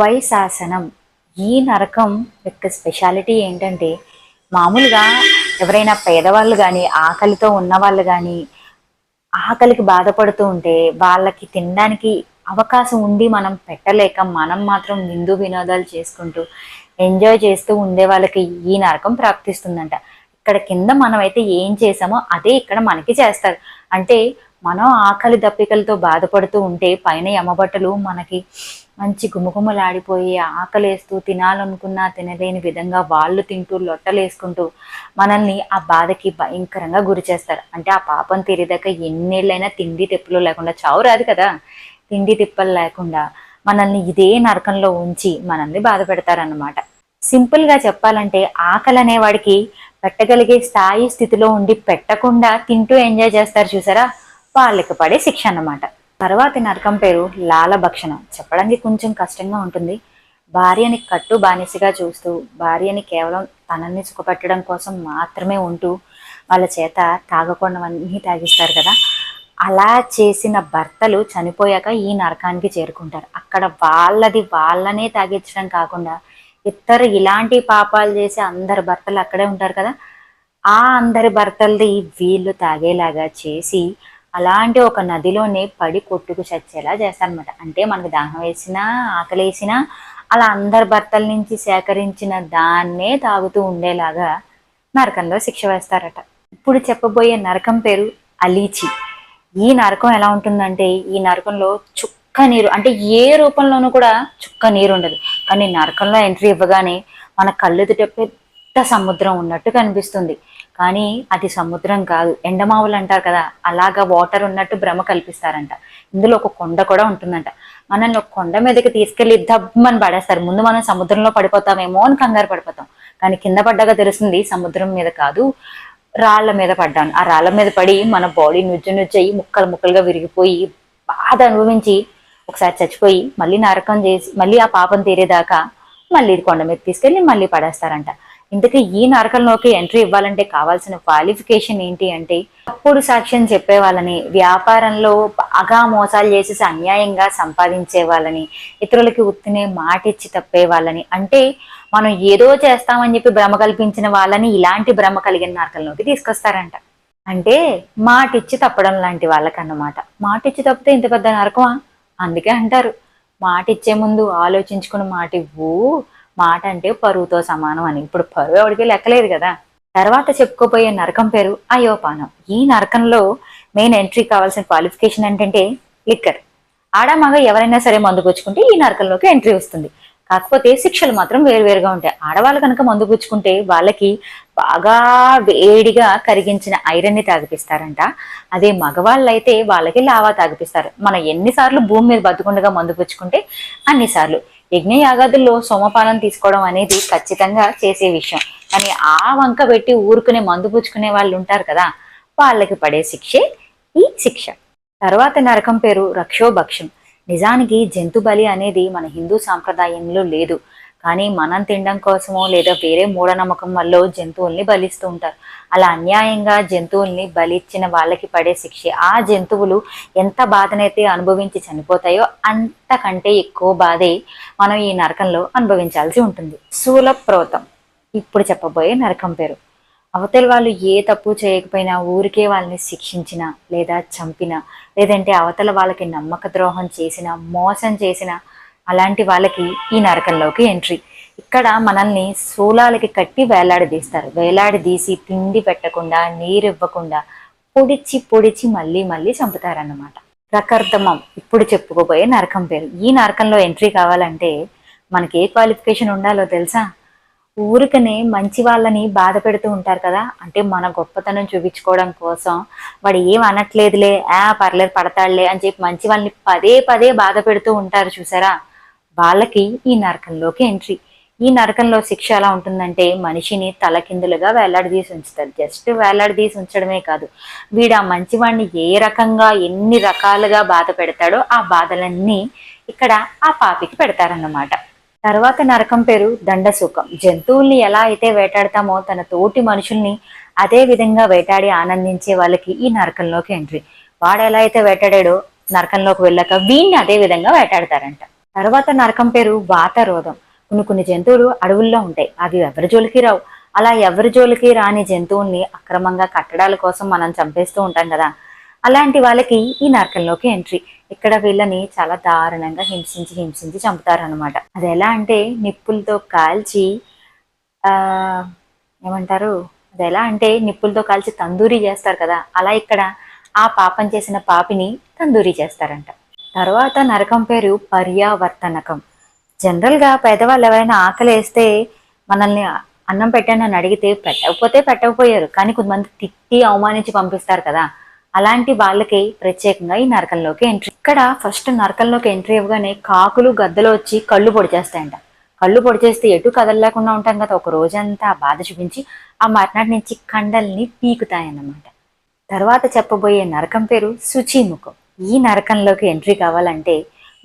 వైశాసనం. ఈ నరకం యొక్క స్పెషాలిటీ ఏంటంటే మామూలుగా ఎవరైనా పేదవాళ్ళు కానీ ఆకలితో ఉన్నవాళ్ళు కానీ ఆకలికి బాధపడుతూ ఉంటే వాళ్ళకి తినడానికి అవకాశం ఉండి మనం పెట్టలేక మనం మాత్రం విందు వినోదాలు చేసుకుంటూ ఎంజాయ్ చేస్తూ ఉండే వాళ్ళకి ఈ నరకం ప్రాప్తిస్తుందంట. ఇక్కడ కింద మనం అయితే ఏం చేసామో అదే ఇక్కడ మనకి చేస్తారు. అంటే మనం ఆకలి దప్పికలతో బాధపడుతూ ఉంటే పైన యమబట్టలు మనకి మంచి గుమగుమలాడిపోయి ఆకలేస్తూ తినాలనుకున్నా తినలేని విధంగా వాళ్ళు తింటూ లొట్టలేసుకుంటూ మనల్ని ఆ బాధకి భయంకరంగా గురి చేస్తారు. అంటే ఆ పాపం తీరేదాకా ఎన్నేళ్ళైనా తిండి తిప్పలు లేకుండా చావు రాదు కదా. తిండి తిప్పలు లేకుండా మనల్ని ఇదే నరకంలో ఉంచి మనల్ని బాధ పెడతారన్నమాట. సింపుల్గా చెప్పాలంటే ఆకలి అనేవాడికి పెట్టగలిగే స్థాయి స్థితిలో ఉండి పెట్టకుండా తింటూ ఎంజాయ్ చేస్తారు చూసారా? వాళ్ళకి పడే శిక్ష అన్నమాట. తర్వాతి నరకం పేరు లాలభక్షణ చెప్పడానికి కొంచెం కష్టంగా ఉంటుంది. భార్యని కట్టు బానిసగా చూస్తూ భార్యని కేవలం తనని సుఖపెట్టడం కోసం మాత్రమే ఉంటూ వాళ్ళ చేత తాగకుండావన్నీ తాగిస్తారు కదా. అలా చేసిన భర్తలు చనిపోయాక ఈ నరకానికి చేరుకుంటారు. అక్కడ వాళ్ళది వాళ్ళనే తాగించడం కాకుండా ఇద్దరు ఇలాంటి పాపాలు చేసి అందరి భర్తలు అక్కడే ఉంటారు కదా. ఆ అందరి భర్తలది వీళ్ళు తాగేలాగా చేసి అలాంటి ఒక నదిలోనే పడి కొట్టుకు చచ్చేలా చేస్తారనమాట అంటే మనకు దాహం వేసినా ఆకలి వేసినా అలా అందరి భర్తల నుంచి సేకరించిన దాన్నే తాగుతూ ఉండేలాగా నరకంలో శిక్ష వేస్తారట. ఇప్పుడు చెప్పబోయే నరకం పేరు అలీచి. ఈ నరకం ఎలా ఉంటుందంటే ఈ నరకంలో చుక్క నీరు అంటే ఏ రూపంలోనూ కూడా చుక్క నీరు ఉండదు. కానీ నరకంలో ఎంట్రీ ఇవ్వగానే మన కళ్ళెదుట పెద్ద సముద్రం ఉన్నట్టు కనిపిస్తుంది. కానీ అది సముద్రం కాదు. ఎండమావులు అంటారు కదా అలాగా వాటర్ ఉన్నట్టు భ్రమ కల్పిస్తారంట. ఇందులో ఒక కొండ కూడా ఉంటుందంట. మనల్ని ఒక కొండ మీదకి తీసుకెళ్ళి దబ్బని పడేస్తారు. ముందు మనం సముద్రంలో పడిపోతామేమో అని కంగారు పడిపోతాం. కానీ కింద పడ్డాక తెలుస్తుంది సముద్రం మీద కాదు రాళ్ళ మీద పడ్డాను. ఆ రాళ్ళ మీద పడి మన బాడీ నుజ్జు నుజ్జయి ముక్కలు ముక్కలుగా విరిగిపోయి బాధ అనుభవించి ఒకసారి చచ్చిపోయి మళ్ళీ నరకం చేసి మళ్ళీ ఆ పాపం తీరేదాకా మళ్ళీ ఇది కొండ మీద తీసుకెళ్ళి మళ్ళీ పడేస్తారంట. ఇంతకీ ఈ నరకంలోకి ఎంట్రీ ఇవ్వాలంటే కావాల్సిన క్వాలిఫికేషన్ ఏంటి అంటే తప్పుడు సాక్ష్యం చెప్పే వాళ్ళని వ్యాపారంలో బాగా మోసాలు చేసేసి అన్యాయంగా సంపాదించే వాళ్ళని ఇతరులకి ఉత్తినే మాట ఇచ్చి తప్పే వాళ్ళని. అంటే మనం ఏదో చేస్తామని చెప్పి భ్రమ కల్పించిన వాళ్ళని ఇలాంటి భ్రమ కలిగిన నరకంలోకి తీసుకొస్తారంట. అంటే మాట ఇచ్చి తప్పడం లాంటి వాళ్ళకన్నమాట. మాట ఇచ్చి తప్పితే ఇంత పెద్ద నరకమా? అందుకే అంటారు. మాట ఇచ్చే ముందు ఆలోచించుకుని మాట ఇవ్వు మాట అంటే పరువుతో సమానం అని. ఇప్పుడు పరువు ఎవడికి లెక్కలేదు కదా. తర్వాత చెప్పుకోబోయే నరకం పేరు అయోపానం. ఈ నరకంలో మెయిన్ ఎంట్రీ కావాల్సిన క్వాలిఫికేషన్ ఏంటంటే లిక్కర్ ఆడ మగ ఎవరైనా సరే మందు పుచ్చుకుంటే ఈ నరకంలోకి ఎంట్రీ వస్తుంది. కాకపోతే శిక్షలు మాత్రం వేరువేరుగా ఉంటాయి. ఆడవాళ్ళు కనుక మందు పుచ్చుకుంటే వాళ్ళకి బాగా వేడిగా కరిగించిన ఐరన్ని తాగిపిస్తారంట. అదే మగవాళ్ళు అయితే వాళ్ళకి లావా తాగిపిస్తారు. మనం ఎన్నిసార్లు భూమి మీద బతుకుండగా మందు పుచ్చుకుంటే అన్నిసార్లు. యజ్ఞయాగాదుల్లో సోమపానం తీసుకోవడం అనేది ఖచ్చితంగా చేసే విషయం. కానీ ఆ వంక పెట్టి ఊరుకునే మందు పుచ్చుకునే వాళ్ళు ఉంటారు కదా వాళ్ళకి పడే శిక్షే ఈ శిక్ష. తర్వాత నరకం పేరు రక్షోభక్షం. నిజానికి జంతు బలి అనేది మన హిందూ సాంప్రదాయంలో లేదు. కానీ మనం తినడం కోసమో లేదా వేరే మూఢనమ్మకం వల్ల జంతువుల్ని బలిస్తూ ఉంటారు. అలా అన్యాయంగా జంతువుల్ని బలిచ్చిన వాళ్ళకి పడే శిక్ష ఆ జంతువులు ఎంత బాధనైతే అనుభవించి చనిపోతాయో అంతకంటే ఎక్కువ బాధే మనం ఈ నరకంలో అనుభవించాల్సి ఉంటుంది. శూలప్రోతం. ఇప్పుడు చెప్పబోయే నరకం పేరు. అవతలి వాళ్ళు ఏ తప్పు చేయకపోయినా ఊరికే వాళ్ళని శిక్షించిన లేదా చంపిన లేదంటే అవతల వాళ్ళకి నమ్మక ద్రోహం చేసినా మోసం చేసినా అలాంటి వాళ్ళకి ఈ నరకంలోకి ఎంట్రీ ఇక్కడ మనల్ని శూలాలకి కట్టి వేలాడదీస్తారు వేలాడదీసి తిండి పెట్టకుండా నీరు ఇవ్వకుండా పొడిచి పొడిచి మళ్ళీ మళ్ళీ చంపుతారన్నమాట. ప్రకర్దమం ఇప్పుడు చెప్పుకోబోయే నరకం పేరు. ఈ నరకంలో ఎంట్రీ కావాలంటే మనకి ఏ క్వాలిఫికేషన్ ఉండాలో తెలుసా? ఊరికనే మంచి వాళ్ళని బాధ పెడుతూ ఉంటారు కదా. అంటే మన గొప్పతనం చూపించుకోవడం కోసం వాడు ఏం అనట్లేదులే ఆ పర్లేదు పడతాడులే అని చెప్పి మంచి వాళ్ళని పదే పదే బాధ పెడుతూ ఉంటారు చూసారా? వాళ్ళకి ఈ నరకంలోకి ఎంట్రీ ఈ నరకంలో శిక్ష ఎలా ఉంటుందంటే మనిషిని తలకిందులుగా వేలాడదీసి ఉంచుతారు. జస్ట్ వేలాడదీసి ఉంచడమే కాదు. వీడు ఆ మంచివాడిని ఏ రకంగా ఎన్ని రకాలుగా బాధ పెడతాడో ఆ బాధలన్నీ ఇక్కడ ఆ పాపికి పెడతారన్నమాట. తర్వాత నరకం పేరు దండసుఖం జంతువుల్ని ఎలా అయితే వేటాడతామో తన తోటి మనుషుల్ని అదే విధంగా వేటాడి ఆనందించే వాళ్ళకి ఈ నరకంలోకి ఎంట్రీ వాడు ఎలా అయితే వేటాడాడో నరకంలోకి వెళ్ళాక వీడిని అదే విధంగా వేటాడతారంట. తర్వాత నరకం పేరు వాతరోధం. కొన్ని కొన్ని జంతువులు అడవుల్లో ఉంటాయి. అవి ఎవరి జోలికి రావు. అలా ఎవరి జోలికి రాని జంతువుల్ని అక్రమంగా కట్టడాల కోసం మనం చంపేస్తూ ఉంటాం కదా. అలాంటి వాళ్ళకి ఈ నరకంలోకి ఎంట్రీ. ఇక్కడ వీళ్ళని చాలా దారుణంగా హింసించి హింసించి చంపుతారనమాట అది ఎలా అంటే నిప్పులతో కాల్చి ఆ ఏమంటారు? అది ఎలా అంటే నిప్పులతో కాల్చి తందూరి చేస్తారు కదా. అలా ఇక్కడ ఆ పాపం చేసిన పాపిని తందూరి చేస్తారంట. తర్వాత నరకం పేరు పర్యావర్తనకం. జనరల్గా పేదవాళ్ళు ఎవరైనా ఆకలి వేస్తే మనల్ని అన్నం పెట్టానని అని అడిగితే పెట్టకపోతే పెట్టకపోయారు. కానీ కొంతమంది తిట్టి అవమానించి పంపిస్తారు కదా. అలాంటి వాళ్ళకి ప్రత్యేకంగా ఈ నరకంలోకి ఎంట్రీ ఇక్కడ ఫస్ట్ నరకంలోకి ఎంట్రీ ఇవ్వగానే కాకులు గద్దలు వచ్చి కళ్ళు పొడి చేస్తాయంట. కళ్ళు పొడి చేస్తే ఎటు కదలలేకుండా ఉంటాం కదా. ఒక రోజంతా బాధ చూపించి ఆ మర్నాటి నుంచి కండల్ని పీకుతాయన్నమాట. తర్వాత చెప్పబోయే నరకం పేరు శుచిముఖం ఈ నరకంలోకి ఎంట్రీ కావాలంటే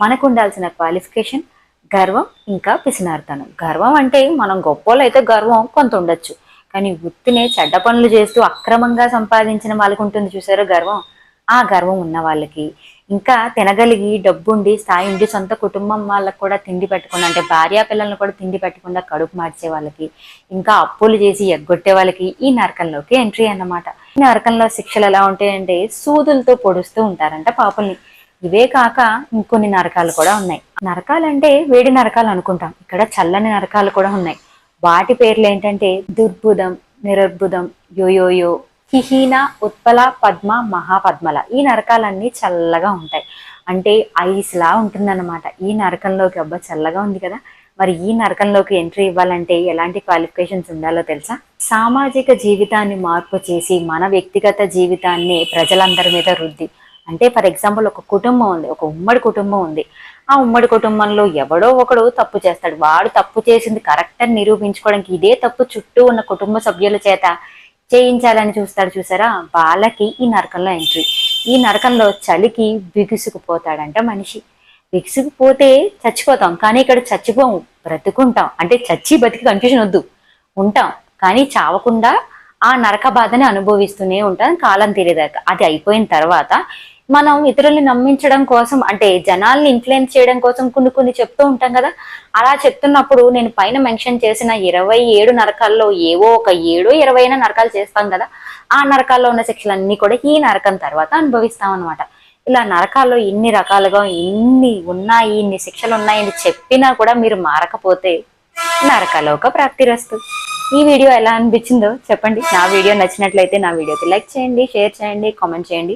మనకు ఉండాల్సిన క్వాలిఫికేషన్ గర్వం ఇంకా పిసినారుతనం. గర్వం అంటే మనం గొప్పలు అయితే గర్వం కొంత ఉండొచ్చు. కానీ వృత్తినే చెడ్డ పనులు చేస్తూ అక్రమంగా సంపాదించిన వాళ్ళకు ఉంటుంది చూసారో గర్వం? ఆ గర్వం ఉన్న వాళ్ళకి ఇంకా తినగలిగి డబ్బుండి స్థాయి ఉండి సొంత కుటుంబం వాళ్ళకి కూడా తిండి పెట్టకుండా అంటే భార్యా పిల్లల్ని కూడా తిండి పెట్టకుండా కడుపు మార్చే వాళ్ళకి ఇంకా అప్పులు చేసి ఎగ్గొట్టే వాళ్ళకి ఈ నరకంలోకి ఎంట్రీ అన్నమాట. ఈ నరకంలో శిక్షలు ఎలా ఉంటాయంటే సూదులతో పొడుస్తూ ఉంటారంట పాపల్ని. ఇవే కాక ఇంకొన్ని నరకాలు కూడా ఉన్నాయి. నరకాలంటే వేడి నరకాలు అనుకుంటాం. ఇక్కడ చల్లని నరకాలు కూడా ఉన్నాయి. వాటి పేర్లు ఏంటంటే దుర్బుదం నిరర్బుదం యోయోయో హిహీన ఉత్పల పద్మ మహాపద్మల ఈ నరకాలన్నీ చల్లగా ఉంటాయి. అంటే ఐస్లా ఉంటుందన్నమాట. ఈ నరకంలోకి అబ్బా చల్లగా ఉంది కదా. మరి ఈ నరకంలోకి ఎంట్రీ ఇవ్వాలంటే ఎలాంటి క్వాలిఫికేషన్స్ ఉండాలో తెలుసా? సామాజిక జీవితాన్ని మార్పు చేసి మన వ్యక్తిగత జీవితాన్ని ప్రజలందరి మీద రుద్ది. అంటే ఫర్ ఎగ్జాంపుల్ ఒక కుటుంబం ఉంది. ఒక ఉమ్మడి కుటుంబం ఉంది. ఆ ఉమ్మడి కుటుంబంలో ఎవడో ఒకడు తప్పు చేస్తాడు. వాడు తప్పు చేసింది కరెక్ట్ అని నిరూపించుకోవడానికి ఇదే తప్పు చుట్టూ ఉన్న కుటుంబ సభ్యుల చేత చేయించాలని చూస్తాడు చూసారా? వాళ్ళకి ఈ నరకంలో ఎంట్రీ ఈ నరకంలో చలికి బిగుసుకుపోతాడంట మనిషి. బిగుసుకుపోతే చచ్చిపోతాం. కానీ ఇక్కడ చచ్చిపోము. బ్రతుకుంటాం. అంటే చచ్చి బతికి కన్ఫ్యూజన్ వద్దు. ఉంటాం. కానీ చావకుండా ఆ నరక బాధని అనుభవిస్తూనే ఉంటాం. కాలం తీరేదాకా. అది అయిపోయిన తర్వాత మనం ఇతరుల్ని నమ్మించడం కోసం అంటే జనాల్ని ఇన్ఫ్లుయెన్స్ చేయడం కోసం కొన్ని కొన్ని చెప్తూ ఉంటాం కదా. అలా చెప్తున్నప్పుడు నేను పైన మెన్షన్ చేసిన ఇరవై ఏడు నరకాల్లో ఏవో ఒక ఏడు ఇరవై అయినా నరకాలు చేస్తాం కదా. ఆ నరకాల్లో ఉన్న శిక్షలన్నీ కూడా ఈ నరకం తర్వాత అనుభవిస్తాం అనమాట ఇలా నరకాల్లో ఇన్ని రకాలుగా ఇన్ని ఉన్నాయి ఇన్ని శిక్షలు ఉన్నాయని చెప్పినా కూడా మీరు మారకపోతే నరకలోక ప్రాప్తిరస్తు ఈ వీడియో ఎలా అనిపించిందో చెప్పండి. నా వీడియో నచ్చినట్లయితే నా వీడియోకి లైక్ చేయండి షేర్ చేయండి కామెంట్ చేయండి.